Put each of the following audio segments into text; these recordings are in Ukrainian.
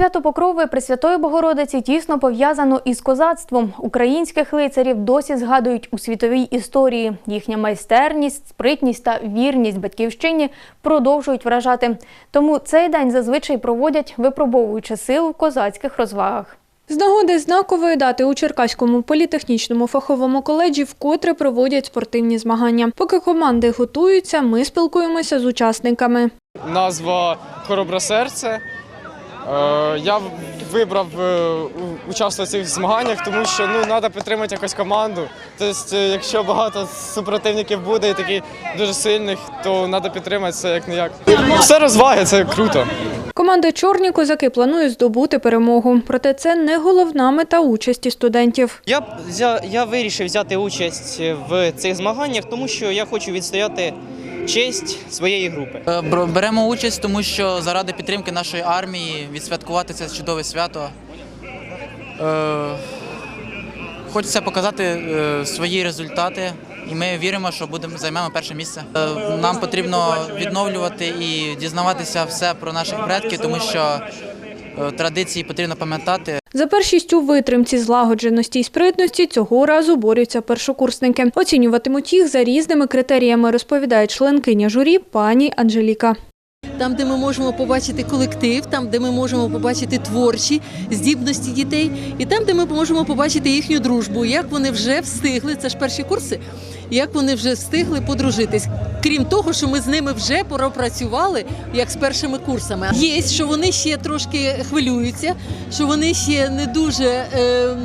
Свято Покрови Пресвятої Богородиці тісно пов'язано із козацтвом. Українських лицарів досі згадують у світовій історії. Їхня майстерність, спритність та вірність батьківщині продовжують вражати. Тому цей день зазвичай проводять, випробовуючи сил в козацьких розвагах. З нагоди знакової дати у Черкаському політехнічному фаховому коледжі вкотре проводять спортивні змагання. Поки команди готуються, ми спілкуємося з учасниками. Назва Хоробре серце. Е, Я вибрав участь у- цих змаганнях, тому що ну треба підтримати якусь команду. Тобто, е, якщо багато супротивників буде і таких дуже сильних, то треба підтримати це як не як. Все розваги, це круто. Команда Чорні козаки планує здобути перемогу. Проте це не головна мета участі студентів. Я б взя- я вирішив взяти участь в цих змаганнях, тому що я хочу відстояти честь своєї групи. Е, Беремо участь, тому що заради підтримки нашої армії відсвяткувати це чудове свято. Е, Хочеться показати е, свої результати, і ми віримо, що будемо займемо перше місце. Е, Нам потрібно відновлювати і дізнаватися все про наших предків, тому що е, традиції потрібно пам'ятати. За першість у витримці, злагодженості і спритності цього разу борються першокурсники. Оцінюватимуть їх за різними критеріями, розповідає членкиня журі пані Анжеліка. Там, де ми можемо побачити колектив, там, де ми можемо побачити творчі здібності дітей, і там, де ми можемо побачити їхню дружбу, як вони вже встигли, це ж перші курси, як вони вже встигли подружитись. Крім того, що ми з ними вже пропрацювали, як з першими курсами. Є, що вони ще трошки хвилюються, що вони ще не дуже е,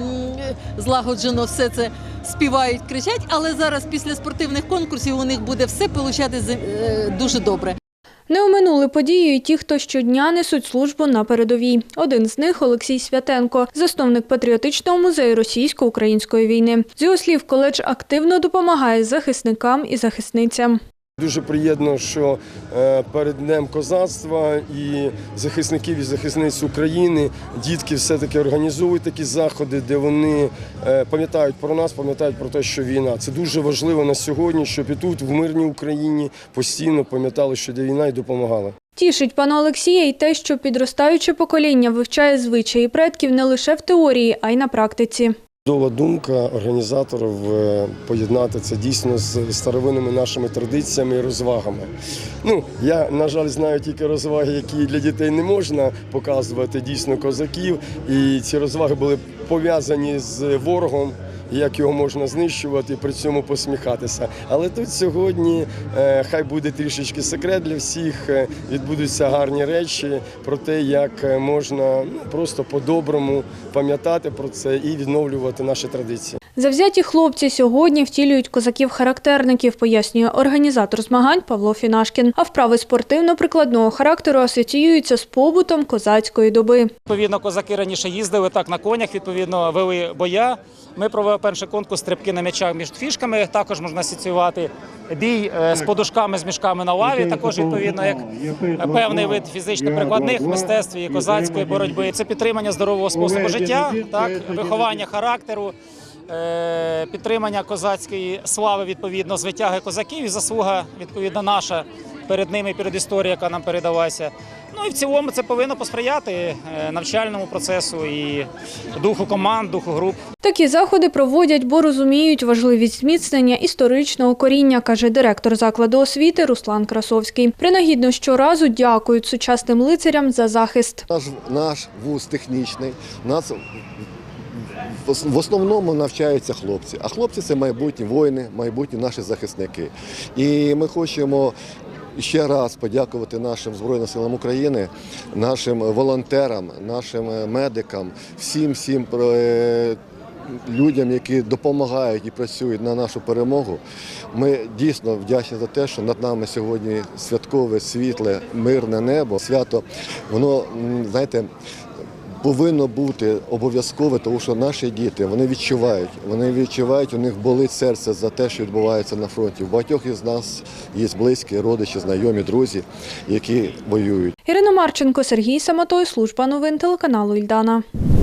злагоджено все це співають, кричать, але зараз після спортивних конкурсів у них буде все получати дуже добре. Не оминули подію і ті, хто щодня несуть службу на передовій. Один з них Олексій Святенко, засновник патріотичного музею російсько-української війни. З його слів, коледж активно допомагає захисникам і захисницям. Дуже приємно, що е, перед Днем козацтва і захисників і захисниць України дітки все-таки організовують такі заходи, де вони е, пам'ятають про нас, пам'ятають про те, що війна. Це дуже важливо на сьогодні, щоб і тут, в мирній Україні, постійно пам'ятали, що йде війна і допомагали. Тішить пана Олексія й те, що підростаюче покоління вивчає звичаї предків не лише в теорії, а й на практиці. Чудова думка організаторів е, поєднати це дійсно з старовинними нашими традиціями і розвагами. Ну, я, на жаль, знаю тільки розваги, які для дітей не можна показувати дійсно козаків. І ці розваги були пов'язані з ворогом. Як його можна знищувати і при цьому посміхатися. Але тут сьогодні е, хай буде трішечки секрет для всіх. е, Відбудуться гарні речі про те, як е, можна ну, просто по-доброму пам'ятати про це і відновлювати наші традиції. Завзяті хлопці сьогодні втілюють козаків-характерників, пояснює організатор змагань Павло Фінашкін. А вправи спортивно-прикладного характеру асоціюються з побутом козацької доби. Відповідно, козаки раніше їздили так на конях, відповідно, вели боя. Ми провели перший конкурс стрибки на м'ячах між фішками. Також можна асоціювати бій е, з подушками, з мішками на лаві. Також відповідно як певний вид фізично-прикладних мистецтв і козацької боротьби. Це підтримання здорового способу життя, так виховання характеру. Е, Підтримання козацької слави відповідно з витяги козаків і заслуга відповідно наша перед ними, перед історією, яка нам передалася. Ну і в цілому це повинно посприяти е, навчальному процесу і духу команд, духу груп. Такі заходи проводять, бо розуміють важливість зміцнення історичного коріння, каже директор закладу освіти Руслан Красовський. Принагідно щоразу дякують сучасним лицарям за захист. Наш, наш вуз технічний, нас в основному навчаються хлопці. А хлопці це майбутні воїни, майбутні наші захисники. І ми хочемо ще раз подякувати нашим Збройним силам України, нашим волонтерам, нашим е, медикам, всім всім е, людям, які допомагають і працюють на нашу перемогу. Ми дійсно вдячні за те, що над нами сьогодні святкове, світле, мирне небо. Свято, воно, знаєте, повинно бути обов'язкове, тому що наші діти вони відчувають. Вони відчувають, у них болить серце за те, що відбувається на фронті. У багатьох із нас є близькі, родичі, знайомі, друзі, які воюють. Ірина Марченко, Сергій Самотой, служба новин телеканалу Ільдана.